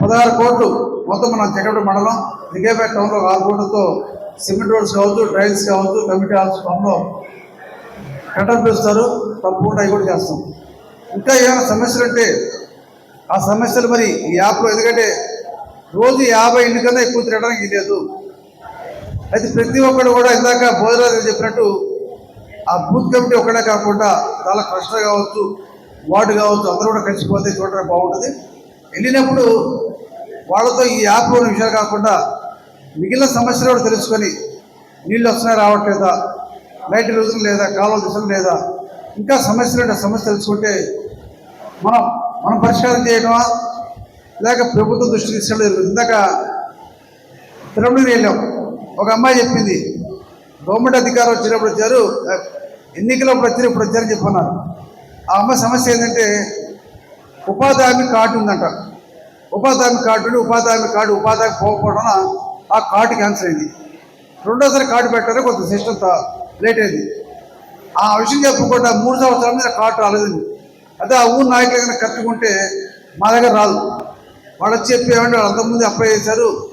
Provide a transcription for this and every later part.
పదహారు కోట్లు మొత్తం మన జగడ మండలం దిగేపేట టౌన్లో ఆరు కోట్లతో సిమెంట్ రోడ్స్ కావచ్చు ట్రైల్స్ కావచ్చు కమిటీ హాల్స్ ఫామ్లో కట్టలు పిలుస్తారు తప్పకుండా అవి కూడా చేస్తాం. ఇంకా ఏమైనా సమస్యలు అంటే ఆ సమస్యలు మరి ఈ యాప్లో ఎందుకంటే రోజు యాభై ఇంటి కన్నా ఎక్కువ తిరగడానికి లేదు. అయితే ప్రతి ఒక్కరు కూడా ఇందాక భోజనాలు చెప్పినట్టు ఆ బూత్ కమిటీ ఒక్కడే కాకుండా చాలా కష్టం కావచ్చు వార్డు కావచ్చు అందరూ కూడా కలిసిపోతే చూడడానికి బాగుంటుంది. వెళ్ళినప్పుడు వాళ్ళతో ఈ యాప్లో విషయాలు కాకుండా మిగిలిన సమస్యలు కూడా తెలుసుకొని నీళ్ళు వస్తున్నాయి రావట్లేదా లైట్ రోజులు లేదా కాలువలు దిశలు లేదా ఇంకా సమస్యలు ఉంటే సమస్య తెలుసుకుంటే మనం మనం పరిష్కారం చేయడమా లేక ప్రభుత్వం దృష్టి తీసుకెళ్ళడం జరుగుతుంది. ఇందాక తిరుమలకి వెళ్ళాం. ఒక అమ్మాయి చెప్పింది గవర్నమెంట్ అధికారం వచ్చినప్పుడు వచ్చారు ఎన్నికలప్పుడు వచ్చారు ఇప్పుడు వచ్చారని చెప్పన్నారు. ఆ అమ్మాయి సమస్య ఏంటంటే ఉపాధి హామీ కార్డు ఉందంట. ఉపాధి హామీ కార్డు ఉండి ఉపాధి కార్డు ఉపాధి పోకపోవడం ఆ కార్డు క్యాన్సిల్ అయింది. రెండోసారి కార్డు పెట్టారు కొంత సిస్టమ్ లేట్ అయింది. ఆ విషయం చెప్పకుండా మూడు సంవత్సరాల మీద కార్డు రాలేదండి. అదే ఆ ఊరు నాయకులు ఏదైనా కట్టుకుంటే మా దగ్గర రాదు. వాళ్ళు చెప్పి ఏమంటే వాళ్ళు అంతకుముందు అప్లై చేశారు.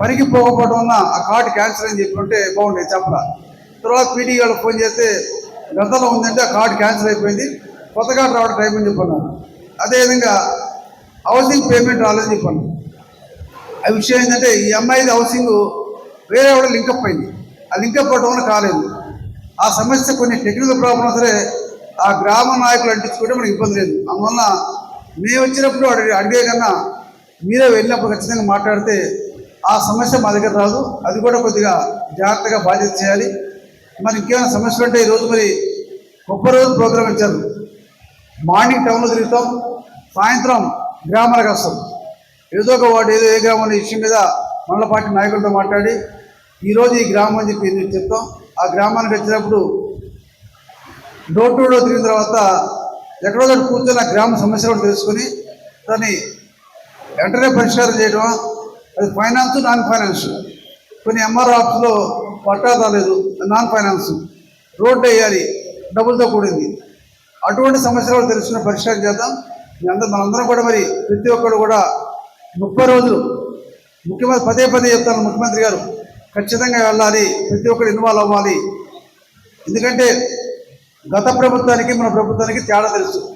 పనికి పోకపోవడం వల్ల ఆ కార్డు క్యాన్సిల్ అని చెప్పి బాగుండేది చెప్పరా. తర్వాత పీడీ వాళ్ళు ఫోన్ చేస్తే గతంలో ఉందంటే ఆ కార్డు క్యాన్సిల్ అయిపోయింది. కొత్త కార్డు రావడం టైం అని చెప్పాను అదేవిధంగా హౌసింగ్ పేమెంట్ రాలేదు చెప్పాను. ఆ విషయం ఏంటంటే ఈ అమ్మాయిది హౌసింగ్ వేరే కూడా లింకప్ అయింది. ఆ లింకప్ అవడం వల్ల కాలేదు. ఆ సమస్య కొన్ని టెక్నికల్ ప్రాబ్లమ్ సరే ఆ గ్రామ నాయకులు అంటించుకుంటే మనకి ఇబ్బంది లేదు. అందువల్ల మేము వచ్చినప్పుడు అడిగి అడిగే కన్నా మీరే వెళ్ళినప్పుడు ఖచ్చితంగా మాట్లాడితే ఆ సమస్య మా దగ్గర రాదు. అది కూడా కొద్దిగా జాగ్రత్తగా బాధ్యత చేయాలి. మరి ఇంకేమైనా సమస్యలు అంటే ఈరోజు మరి గొప్ప రోజు ప్రోగ్రామ్ ఇచ్చారు. మార్నింగ్ టౌన్లో తిరుగుతాం సాయంత్రం గ్రామాలకు వస్తాం ఏదో ఒక వాడు ఏదో ఏ గ్రామం ఇష్యూ విషయం మీద మండల పార్టీ నాయకులతో మాట్లాడి ఈరోజు ఈ గ్రామం అని చెప్పి చెప్తాం? ఆ గ్రామానికి వచ్చినప్పుడు డోర్ టు డోర్ తిరిగిన తర్వాత ఎక్కడో ఒకటి కూర్చొని ఆ గ్రామ సమస్య కూడా తెలుసుకొని దాన్ని వెంటనే పరిష్కారం చేయడం అది ఫైనాన్స్ నాన్ ఫైనాన్స్. కొన్ని ఎంఆర్ ఆఫీస్లో పట్టా రాలేదు నాన్ ఫైనాన్స్. రోడ్డు వేయాలి డబ్బులతో కూడింది. అటువంటి సమస్యలు తెలుసుకుని పరిష్కారం చేద్దాం. మీ అందరం మనందరం కూడా మరి ప్రతి ఒక్కరు కూడా ముప్పై రోజులు ముఖ్యమంత్రి పదే పదే చెప్తాను ముఖ్యమంత్రి గారు. ఖచ్చితంగా వెళ్ళాలి ప్రతి ఒక్కరు ఇన్వాల్వ్ అవ్వాలి. ఎందుకంటే గత ప్రభుత్వానికి మన ప్రభుత్వానికి తేడా తెలుసు.